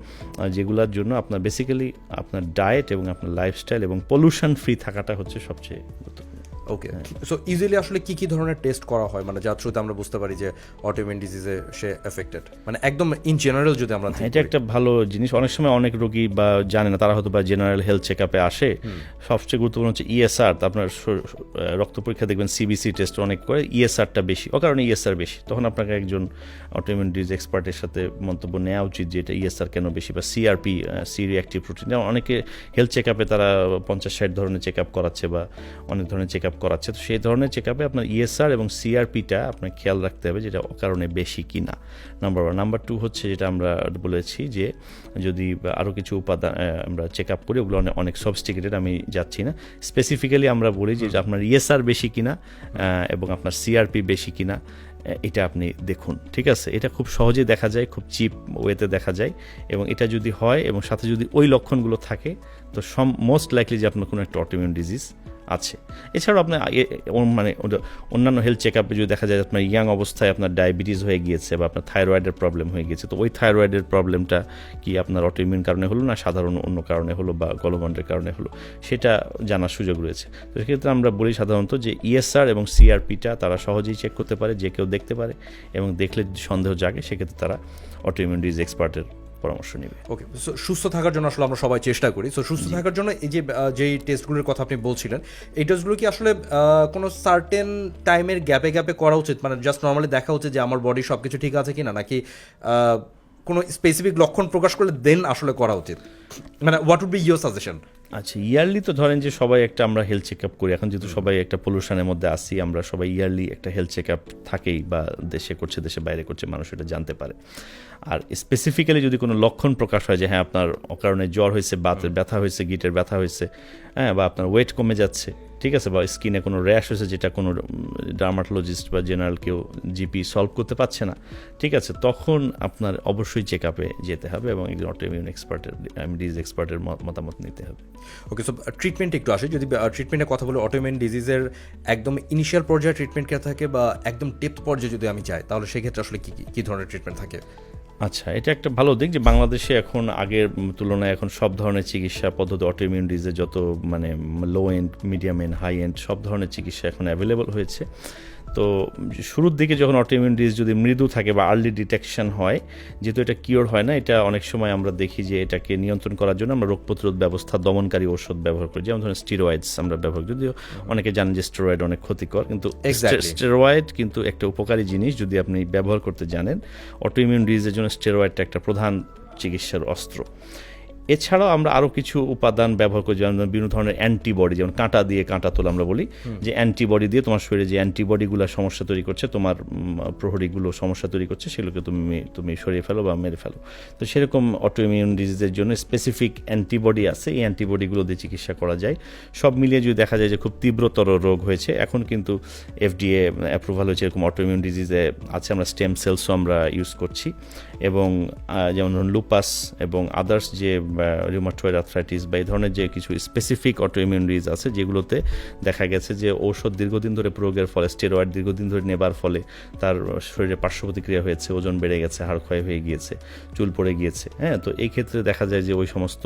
যেগুলোর জন্য আপনার বেসিক্যালি আপনার ডায়েট এবং আপনার লাইফস্টাইল এবং পলিউশন ফ্রি থাকাটা হচ্ছে সবচেয়ে গুরুত্বপূর্ণ। ওকে সো ইজিলি আসলে কি কি ধরনের টেস্ট করা হয়? মানে যার থ্রুতে আমরা বুঝতে পারি যে অটোইমিউন ডিজিজে সে এফেক্টেড মানে একদম ইন জেনারেল যদি আমরা এটা একটা ভালো জিনিস। অনেক সময় অনেক রোগী বা জানে না তারা হয়তো বা জেনারেল হেলথ চেক আপে আসে। সবচেয়ে গুরুত্বপূর্ণ হচ্ছে ইএসআর আপনার শ- আহ, রক্ত পরীক্ষা দেখবেন সিবিসি টেস্ট অনেক করে। ইএসআরটা বেশি। ও কারণে ইএসআর বেশি। তখন আপনাকে একজন অটোইমিউন ডিজিজ এক্সপার্টের সাথে মন্তব্য নেওয়া উচিত যে এটা ইএসআর কেন বেশি বা সিআরপি সি রিঅ্যাক্টিভ প্রোটিন অনেকে হেলথ চেক আপে তারা পঞ্চাশ ষাট ধরনের চেক আপ করাচ্ছে বা অনেক ধরনের চেক আপ করাচ্ছে। তো সেই ধরনের চেক আপে আপনার ইএসআর এবং সিআরপিটা আপনার খেয়াল রাখতে হবে যেটা কারণে বেশি কিনা। নাম্বার ওয়ান নাম্বার টু হচ্ছে যেটা আমরা বলেছি যে যদি আরও কিছু উপাদান আমরা চেক আপ করি ওগুলো অনেক অনেক সবস্টিকেটেড আমি যাচ্ছি না। স্পেসিফিক্যালি আমরা বলি যে আপনার ইএসআর বেশি কিনা এবং আপনার সিআরপি বেশি কিনা এটা আপনি দেখুন ঠিক আছে? এটা খুব সহজেই দেখা যায় খুব চিপ ওয়েতে দেখা যায় এবং এটা যদি হয় এবং সাথে যদি ওই লক্ষণগুলো থাকে তো সম মোস্ট লাইকলি যে আপনার কোনো একটা অটোমিউন ডিজিজ আছে। এছাড়াও আপনার মানে অন্যান্য হেলথ চেক আপে যদি দেখা যায় আপনার ইয়াং অবস্থায় আপনার ডায়াবেটিস হয়ে গিয়েছে বা আপনার থাইরয়েডের প্রবলেম হয়ে গিয়েছে, তো ওই থাইরয়েডের প্রবলেমটা কি আপনার অটোইমিউন কারণে হলো না সাধারণ অন্য কারণে হলো বা গলগণ্ডের কারণে হলো? সেটা জানার সুযোগ রয়েছে। তো সেক্ষেত্রে আমরা বলি সাধারণত যে ইএসআর এবং সিআরপিটা তারা সহজেই চেক করতে পারে, যে কেউ দেখতে পারে এবং দেখলে সন্দেহ জাগে, সেক্ষেত্রে তারা অটোইমিউন ডিজ এক্সপার্টের পরামর্শ নেবে। ওকে সুস্থ থাকার জন্য আসলে আমরা সবাই চেষ্টা করি। সো সুস্থ থাকার জন্য এই যে যেই টেস্টগুলোর কথা আপনি বলছিলেন এই টেস্টগুলো কি আসলে কোনো সার্টেন টাইমের গ্যাপে গ্যাপে করা উচিত? মানে জাস্ট নর্মালি দেখা উচিত যে আমার বডি সব কিছু ঠিক আছে কি না নাকি কোনো স্পেসিফিক লক্ষণ প্রকাশ করলে দেন আসলে করা উচিত। মানে what would be your suggestion আচ্ছা ইয়ারলি তো ধরেন যে সবাই একটা আমরা হেলথ চেক আপ করি। এখন যেহেতু সবাই একটা পলিউশনের মধ্যে আসি আমরা সবাই ইয়ারলি একটা হেলথ চেক আপ থাকেই বা দেশে করছে দেশে বাইরে করছে মানুষ এটা জানতে পারে। আর স্পেসিফিক্যালি যদি কোনো লক্ষণ প্রকাশ হয় যে হ্যাঁ আপনার কারণে জ্বর হয়েছে বাতের ব্যথা হয়েছে গিটের ব্যথা হয়েছে হ্যাঁ বা আপনার ওয়েট কমে যাচ্ছে ঠিক আছে, বা স্কিনে কোনো র্যাশ হয়েছে যেটা কোনো ডার্মাটোলজিস্ট বা জেনারেল কেউ জিপি সলভ করতে পারছে না, ঠিক আছে, তখন আপনার অবশ্যই চেক আপে যেতে হবে এবং একজন অটোইমিউন এক্সপার্টের ডিজ এক্সপার্টের মতামত নিতে হবে। ওকে সো ট্রিটমেন্ট একটু আসে, যদি ট্রিটমেন্টের কথা বলে অটোমেন ডিজিজের একদম ইনিশিয়াল পর্যায়ে ট্রিটমেন্ট কে থাকে বা একদম ডেপথ পর্যায়ে যদি আমি চাই তাহলে সেক্ষেত্রে আসলে কি- কি ধরনের ট্রিটমেন্ট থাকে? আচ্ছা এটা একটা ভালো দিক যে বাংলাদেশে এখন আগের তুলনায় এখন সব ধরনের চিকিৎসা পদ্ধতি অটোইমিউন ডিজে যত মানে low end medium end high end সব ধরনের চিকিৎসা এখন অ্যাভেলেবল হয়েছে। তো শুরুর দিকে যখন অটোইমিউন ডিজ যদি মৃদু থাকে বা আর্লি ডিটেকশন হয় যেহেতু এটা কিওর হয় না এটা অনেক সময় আমরা দেখি যে এটাকে নিয়ন্ত্রণ করার জন্য আমরা রোগ প্রতিরোধ ব্যবস্থা দমনকারী ওষুধ ব্যবহার করি। যেমন ধরুন স্টিরয়েডস আমরা ব্যবহার করি। যদিও অনেকে জানেন যে স্টেরয়েড অনেক ক্ষতিকর কিন্তু. স্টেরয়েড কিন্তু একটা উপকারী জিনিস যদি আপনি ব্যবহার করতে জানেন অটোইমিউন ডিজিজের জন্য স্টেরয়েডটা একটা প্রধান চিকিৎসার অস্ত্র। এছাড়াও আমরা আরও কিছু উপাদান ব্যবহার করি যেমন বিভিন্ন ধরনের অ্যান্টিবডি যেমন কাঁটা দিয়ে কাঁটা তোলা আমরা বলি। যে অ্যান্টিবডি দিয়ে তোমার শরীরে যে অ্যান্টিবডিগুলো সমস্যা তৈরি করছে তোমার প্রহরীগুলো সমস্যা তৈরি করছে সেগুলোকে তুমি তুমি সরিয়ে ফেলো বা মেরে ফেলো। তো সেরকম অটোইমিউন ডিজিজের জন্য স্পেসিফিক অ্যান্টিবডি আছে এই অ্যান্টিবডিগুলো দিয়ে চিকিৎসা করা যায়। সব মিলিয়ে যদি দেখা যায় যে খুব তীব্রতর রোগ হয়েছে এখন কিন্তু এফডিএ অ্যাপ্রুভাল হয়েছে এরকম অটোইমিউন ডিজিজে আছে আমরা স্টেম সেলসও আমরা ইউজ করছি। এবং যেমন ধরুন লুপাস এবং আদার্স যে রিউমাটয়েড আর্থ্রাইটিস বা এই ধরনের যে কিছু স্পেসিফিক অটোইমিউন ডিজ আছে, যেগুলোতে দেখা গেছে যে ঔষধ দীর্ঘদিন ধরে প্রয়োগের ফলে স্টেরয়েড দীর্ঘদিন ধরে নেবার ফলে তার শরীরে পার্শ্ব প্রতিক্রিয়া হয়েছে, ওজন বেড়ে গেছে, হাড় ক্ষয় হয়ে গিয়েছে, চুল পড়ে গিয়েছে হ্যাঁ? তো এই ক্ষেত্রে দেখা যায় যে ওই সমস্ত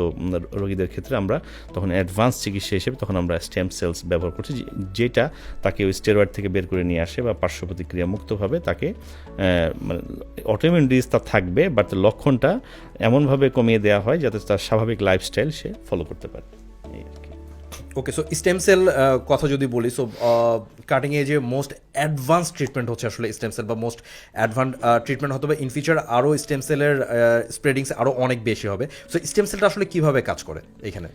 রোগীদের ক্ষেত্রে আমরা তখন অ্যাডভান্স চিকিৎসা হিসেবে তখন আমরা স্টেম সেলস ব্যবহার করছি যেটা তাকে ওই স্টেরয়েড থেকে বের করে নিয়ে আসে বা পার্শ্ব প্রতিক্রিয়া মুক্তভাবে তাকে মানে অটোইমিউন ডিজ তার থাকবে বাট লক্ষণটা এমনভাবে কমিয়ে দেওয়া হয় যাতে তার স্বাভাবিক লাইফস্টাইল সে ফলো করতে পারে। আর কি। ওকে সো স্টেম সেল কথা যদি বলি সো কাটিং এ যে মোস্ট অ্যাডভান্স ট্রিটমেন্ট হচ্ছে আসলে স্টেম সেল বা মোস্ট অ্যাডভান্স ট্রিটমেন্ট হতে হবে। ইন ফিউচার আরও স্টেম সেলের স্প্রেডিংস আরও অনেক বেশি হবে। সো স্টেম সেলটা আসলে কীভাবে কাজ করে এখানে?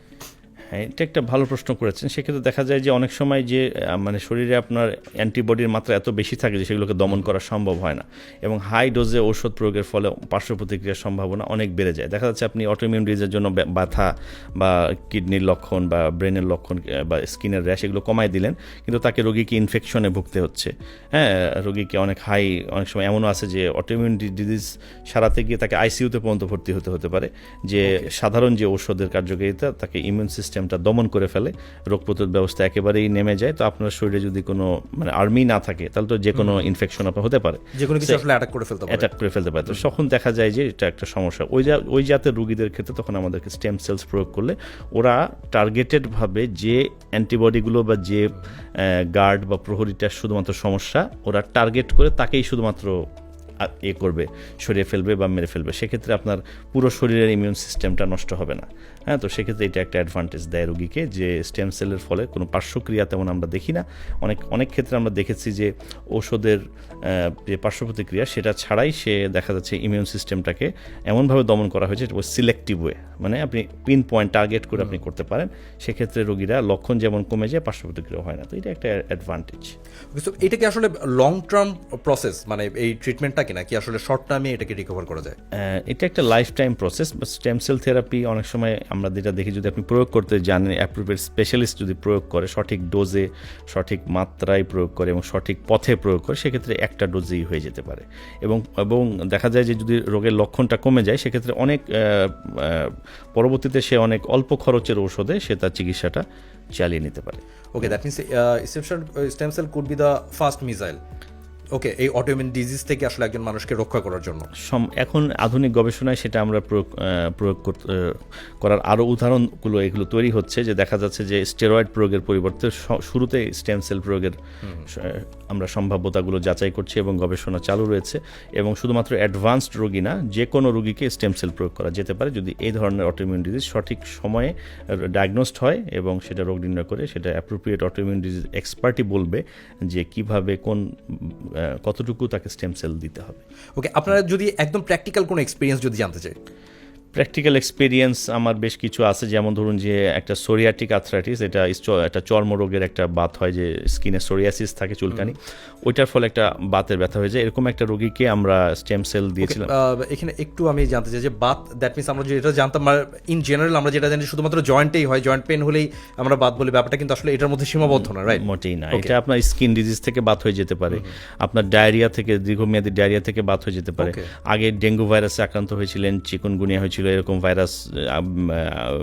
এটা একটা ভালো প্রশ্ন করেছেন। সেক্ষেত্রে দেখা যায় যে অনেক সময় যে মানে শরীরে আপনার অ্যান্টিবডির মাত্রা এত বেশি থাকে যে সেগুলোকে দমন করা সম্ভব হয় না এবং হাই ডোজে ঔষধ প্রয়োগের ফলে পার্শ্ব প্রতিক্রিয়ার সম্ভাবনা অনেক বেড়ে যায়। দেখা যাচ্ছে আপনি অটোইমিউন ডিজের জন্য ব্যথা বা কিডনির লক্ষণ বা ব্রেনের লক্ষণ বা স্কিনের র্যাশ এগুলো কমায় দিলেন কিন্তু তাকে রোগীকে ইনফেকশনে ভুগতে হচ্ছে। হ্যাঁ রোগীকে অনেক হাই অনেক সময় এমনও আছে যে অটোইমিউন ডিজিজ সারাতে গিয়ে তাকে আইসিইউতে পর্যন্ত ভর্তি হতে হতে পারে। যে সাধারণ যে ঔষধের কার্যকারিতা তাকে ইমিউন সিস্টেমটা দমন করে ফেলে রোগ প্রতিরোধ ব্যবস্থা একেবারেই নেমে যায়। তো আপনার শরীরে যদি কোনো মানে আর্মি না থাকে তাহলে তো যে কোনো ইনফেকশন আপনার হতে পারে। যে কোনো কিছু আসলে অ্যাটাক করে ফেলতে পারে। অ্যাটাক করে ফেলতে পারে। তো তখন দেখা যায় যে এটা একটা সমস্যা। ওই জা- ওই জাতের রুগীদের ক্ষেত্রে তখন আমাদেরকে স্টেম সেলস প্রয়োগ করলে ওরা টার্গেটেডভাবে যে অ্যান্টিবডিগুলো বা যে গার্ড বা প্রহরীটার শুধুমাত্র সমস্যা ওরা টার্গেট করে তাকেই শুধুমাত্র এ করবে সরিয়ে ফেলবে বা মেরে ফেলবে। সেক্ষেত্রে আপনার পুরো শরীরের ইমিউন সিস্টেমটা নষ্ট হবে না। হ্যাঁ তো সেক্ষেত্রে এটা একটা অ্যাডভান্টেজ দেয় রোগীকে যে স্টেম সেলের ফলে কোনো পার্শ্বক্রিয়া তেমন আমরা দেখি না। অনেক অনেক ক্ষেত্রে আমরা দেখেছি যে ওষুধের যে পার্শ্ব প্রতিক্রিয়া সেটা ছাড়াই সে দেখা যাচ্ছে ইমিউন সিস্টেমটাকে এমনভাবে দমন করা হয়েছে ওই সিলেক্টিভ ওয়ে মানে আপনি পিন পয়েন্ট টার্গেট করে আপনি করতে পারেন। সেক্ষেত্রে রোগীরা লক্ষণ যেমন কমে যায় পার্শ্ব প্রতিক্রিয়া হয় না। তো এটা একটা অ্যাডভান্টেজ এটা কি আসলে লং টার্ম প্রসেস মানে এই ট্রিটমেন্টটা নাকি নাকি আসলে শর্ট টার্মে এটাকে রিকভার করা যায়? এটা একটা লাইফ টাইম প্রসেস বা স্টেম সেল থেরাপি অনেক সময় আমরা যেটা দেখি, যদি আপনি প্রয়োগ করতে জানেন অ্যাপ্রোপ্রিয়েট স্পেশালিস্ট যদি প্রয়োগ করে, সঠিক ডোজে সঠিক মাত্রায় প্রয়োগ করে এবং সঠিক পথে প্রয়োগ করে, সেক্ষেত্রে একটা ডোজেই হয়ে যেতে পারে। এবং এবং দেখা যায় যে যদি রোগের লক্ষণটা কমে যায়, সেক্ষেত্রে অনেক পরবর্তীতে সে অনেক অল্প খরচের ঔষধে সে তার চিকিৎসাটা চালিয়ে নিতে পারে। Okay that means stem cell could be the first missile okay এই অটোইমিউন ডিজিজ থেকে আসলে একজন মানুষকে রক্ষা করার জন্য। সম- এখন আধুনিক গবেষণায় সেটা আমরা প্রয়োগ প্রয়োগ করার আরও উদাহরণগুলো এগুলো তৈরি হচ্ছে যে দেখা যাচ্ছে যে স্টেরয়েড প্রয়োগের পরিবর্তে শুরুতে স্টেম সেল প্রয়োগের আমরা সম্ভাব্যতাগুলো যাচাই করছি এবং গবেষণা চালু রয়েছে এবং শুধুমাত্র অ্যাডভান্সড রোগী না যে কোনো রোগীকে স্টেম সেল প্রয়োগ করা যেতে পারে যদি এই ধরনের অটোইমিউন ডিজিজ সঠিক সময়ে ডায়াগনোসড হয় এবং সেটা রোগ নির্ণয় করে সেটা অ্যাপ্রোপ্রিয়েট অটোইমিউন ডিজিজ এক্সপার্টই বলবে যে কীভাবে কোন কতটুকু তাকে স্টেম সেল দিতে হবে। ওকে আপনারা যদি একদম প্র্যাকটিক্যাল কোনো এক্সপিরিয়েন্স যদি জানতে চাই। প্র্যাকটিক্যাল এক্সপিরিয়েন্স আমার বেশ কিছু আছে যেমন ধরুন যে একটা সোরিয়াটিক আর্থ্রাইটিস এটা একটা চর্মরোগের একটা বাত হয় যে স্কিনে সোরিয়াসিস থাকে চুলকানি ওইটার ফলে একটা বাতের ব্যথা হয়ে যায়। এরকম একটা রোগীকে আমরা স্টেম সেল দিয়েছিলাম। এখানে একটু আমি জানতে চাই যে বাত দ্যাট মিনস আমরা যেটা জানতাম ইন জেনারেল আমরা যেটা জানি শুধুমাত্র জয়েন্টেই হয় জয়েন্ট পেন হলেই আমরা বাত বলি ব্যাপারটা কিন্তু আসলে এটার মধ্যে সীমাবদ্ধ না রাইট মোটেই না। এটা আপনার স্কিন ডিজিজ থেকে বাত হয়ে যেতে পারে। আপনার ডায়রিয়া থেকে দীর্ঘমেয়াদী ডায়রিয়া থেকে বাত হয়ে যেতে পারে। আগে ডেঙ্গু ভাইরাসে আক্রান্ত হয়েছিলেন চিকুনগুনিয়া হয়েছিল এরকম ভাইরাস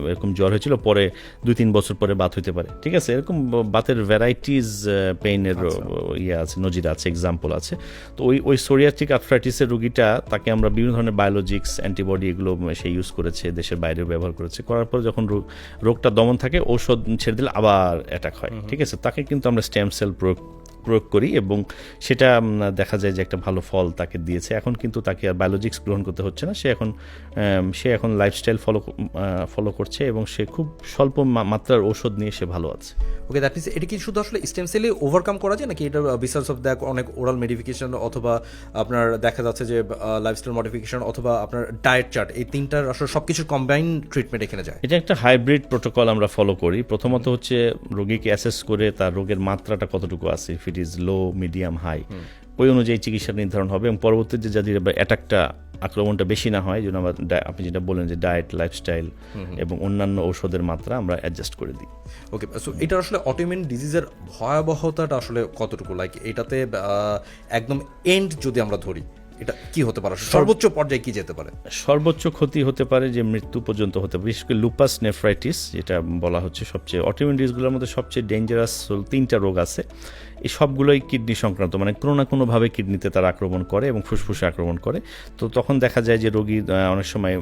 এরকম জ্বর হয়েছিল পরে দুই তিন বছর পরে বাত হইতে পারে। ঠিক আছে? এরকম বাতের ভ্যারাইটিস পেইনের ইয়ে আছে নজির আছে এক্সাম্পল আছে। তো ওই ওই সোরিয়াটিক আর্থ্রাইটিসের রুগীটা তাকে আমরা বিভিন্ন ধরনের বায়োলজিক্স অ্যান্টিবডি এগুলো সে ইউজ করেছে দেশের বাইরেও ব্যবহার করেছে। করার পর যখন রোগ- রোগটা দমন থাকে ঔষধ ছেড়ে দিলে আবার অ্যাটাক হয়। ঠিক আছে? তাকে কিন্তু আমরা স্টেম সেল প্রয়োগ প্রয়োগ করি এবং সেটা দেখা যায় যে একটা ভালো ফল তাকে দিয়েছে। এখন কিন্তু তাকে আর বায়োলজিক্স গ্রহণ করতে হচ্ছে না। সে এখন সে এখন লাইফস্টাইল ফলো ফলো করছে এবং সে খুব স্বল্প মাত্রার ওষুধ নিয়ে সে ভালো আছে। ওকে দ্যাট মিনস এটা কি শুধু আসলে স্টেম সেলে ওভারকাম করা যায়? নাকি এটা বিসার্স অফ দ্যাক অনেক ওরাল মেডিফিকেশন অথবা আপনার দেখা যাচ্ছে যে লাইফস্টাইল মডিফিকেশন অথবা আপনার ডায়েট চার্ট এই তিনটার আসলে সব কিছুর কম্বাইন ট্রিটমেন্ট এখানে যায়? এটা একটা হাইব্রিড প্রোটোকল আমরা ফলো করি। প্রথমত হচ্ছে রোগীকে অ্যাসেস করে তার রোগের মাত্রাটা কতটুকু আছে it is low medium high ওই অনুযায়ী চিকিৎসা নির্ধারণ হবে এবং পরবর্তীতে যদি অ্যাটাকটা আক্রমণটা বেশি না হয় যেন আমরা আপনি যেটা বলেন যে ডায়েট লাইফস্টাইল এবং অন্যান্য ঔষধের মাত্রা আমরা অ্যাডজাস্ট করে দিই। ওকে সো এটা আসলে অটোইমিউন ডিজিজের ভয়াবহতাটা আসলে কতটুকু? লাইক এটাতে একদম এন্ড যদি আমরা ধরি এটা কি হতে পারে? সর্বোচ্চ পর্যায়ে কি যেতে পারে? সর্বোচ্চ ক্ষতি হতে পারে যে মৃত্যু পর্যন্ত হতে পারে বিশেষ করে লুপাস নেফ্রাইটিস যেটা বলা হচ্ছে সবচেয়ে অটোইমিউন ডিসগুলোর মধ্যে সবচেয়ে ডেঞ্জারাস তিনটা রোগ আছে। এই সবগুলোই কিডনি সংক্রান্ত মানে কোনো না কোনোভাবে কিডনিতে তার আক্রমণ করে এবং ফুসফুসে আক্রমণ করে। তো তখন দেখা যায় যে রোগী অনেক সময়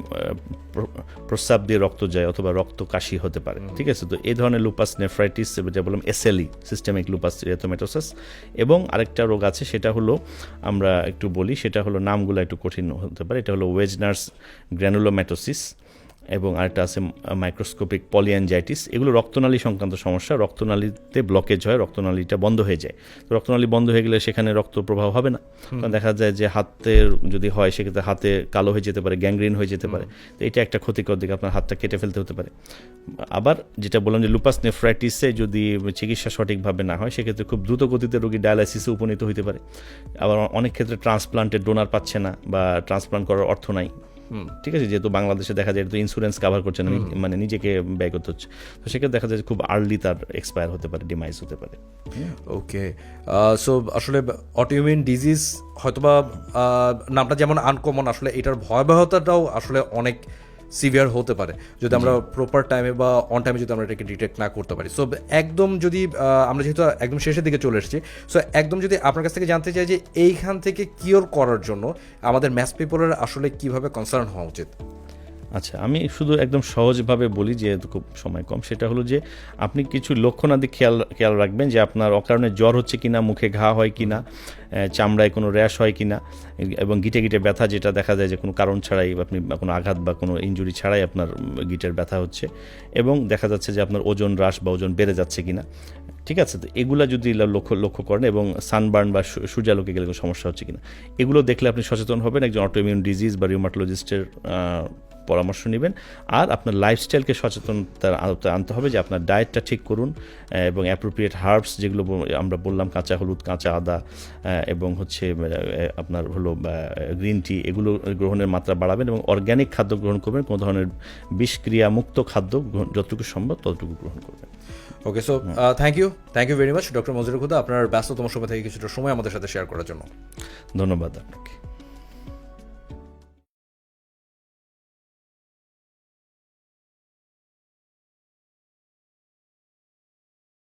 প্রস্রাব দিয়ে রক্ত যায় অথবা রক্ত কাশি হতে পারে ঠিক আছে? তো এই ধরনের লুপাস নেফ্রাইটিস যা বললাম এসএলই সিস্টেমিক লুপাস রিয়াথোমেটোসাস এবং আরেকটা রোগ আছে সেটা হলো আমরা একটু বলি সেটা হলো নামগুলো একটু কঠিন হতে পারে এটা হলো ওয়েজনার্স গ্র্যানুলোম্যাটোসিস এবং আরেকটা আছে মাইক্রোস্কোপিক পলিয়ানজাইটিস এগুলো রক্তনালী সংক্রান্ত সমস্যা। রক্তনালীতে ব্লকেজ হয় রক্তনালীটা বন্ধ হয়ে যায়। তো রক্তনালী বন্ধ হয়ে গেলে সেখানে রক্ত প্রবাহ হবে না। কারণ দেখা যায় যে হাতের যদি হয় সেক্ষেত্রে হাতে কালো হয়ে যেতে পারে গ্যাংগ্রিন হয়ে যেতে পারে। তো এটা একটা ক্ষতিকর দিক আপনার হাতটা কেটে ফেলতে হতে পারে। আবার যেটা বললাম যে লুপাস নেফ্রাইটিসে যদি চিকিৎসা সঠিকভাবে না হয় সেক্ষেত্রে খুব দ্রুত গতিতে রোগী ডায়ালাইসিসে উপনীত হতে পারে। আবার অনেক ক্ষেত্রে ট্রান্সপ্লান্টের ডোনার পাচ্ছে না বা ট্রান্সপ্লান্ট করার অর্থ নাই। ঠিক আছে যেহেতু বাংলাদেশে দেখা যায় তো ইন্স্যুরেন্স কাভার করছে না মানে নিজেকে ব্যয় করতে হচ্ছে। তো সেক্ষেত্রে দেখা যায় খুব আর্লি তার এক্সপায়ার হতে পারে ডিমাইজ হতে পারে। ওকে সো আসলে অটোইমিউন ডিজিজ হয়তোবা নামটা যেমন আনকমন আসলে এটার ভয়াবহতাটাও আসলে অনেক সিভিয়ার হতে পারে যদি আমরা প্রপার টাইমে বা অন টাইমে যদি আমরা এটাকে ডিটেক্ট না করতে পারি। সো একদম যদি আমরা যেহেতু একদম শেষের দিকে চলে এসেছি সো একদম যদি আপনার কাছ থেকে জানতে চাই যে এইখান থেকে কিওর করার জন্য আমাদের ম্যাথ পেপারের আসলে কীভাবে কনসার্ন হওয়া উচিত? আচ্ছা আমি শুধু একদম সহজভাবে বলি যেহেতু খুব সময় কম। সেটা হলো যে আপনি কিছু লক্ষণাদি খেয়াল খেয়াল রাখবেন যে আপনার অকারণে জ্বর হচ্ছে কিনা মুখে ঘা হয় কি না চামড়ায় কোনো র্যাশ হয় কি না এবং গিটে গিটে ব্যথা যেটা দেখা যায় যে কোনো কারণ ছাড়াই আপনি কোনো আঘাত বা কোনো ইনজুরি ছাড়াই আপনার গিটের ব্যথা হচ্ছে এবং দেখা যাচ্ছে যে আপনার ওজন হ্রাস বা ওজন বেড়ে যাচ্ছে কি না ঠিক আছে? তো এগুলা যদি লক্ষ্য লক্ষ্য করেন এবং সানবার্ন বা সূর্যালোকে গেলে কোনো সমস্যা হচ্ছে কিনা। এগুলো দেখলে আপনি সচেতন হবেন একজন অটোইমিউন ডিজিজ বা রিউমাটোলজিস্টের পরামর্শ নেবেন। আর আপনার লাইফস্টাইলকে সচেতনতার আওতায় আনতে হবে যে আপনার ডায়েটটা ঠিক করুন এবং অ্যাপ্রোপ্রিয়েট হার্বস যেগুলো আমরা বললাম কাঁচা হলুদ কাঁচা আদা এবং হচ্ছে আপনার হলো গ্রিন টি এগুলো গ্রহণের মাত্রা বাড়াবেন এবং অর্গ্যানিক খাদ্য গ্রহণ করবেন কোনো ধরনের বিষক্রিয়া মুক্ত খাদ্য যতটুকু সম্ভব ততটুকু গ্রহণ করবেন। Okay so thank you thank you very much doctor Mojir Khuda আপনার ব্যস্ততম সময় থেকে কিছুটা সময় আমাদের সাথে শেয়ার করার জন্য। ধন্যবাদ আপনাকে।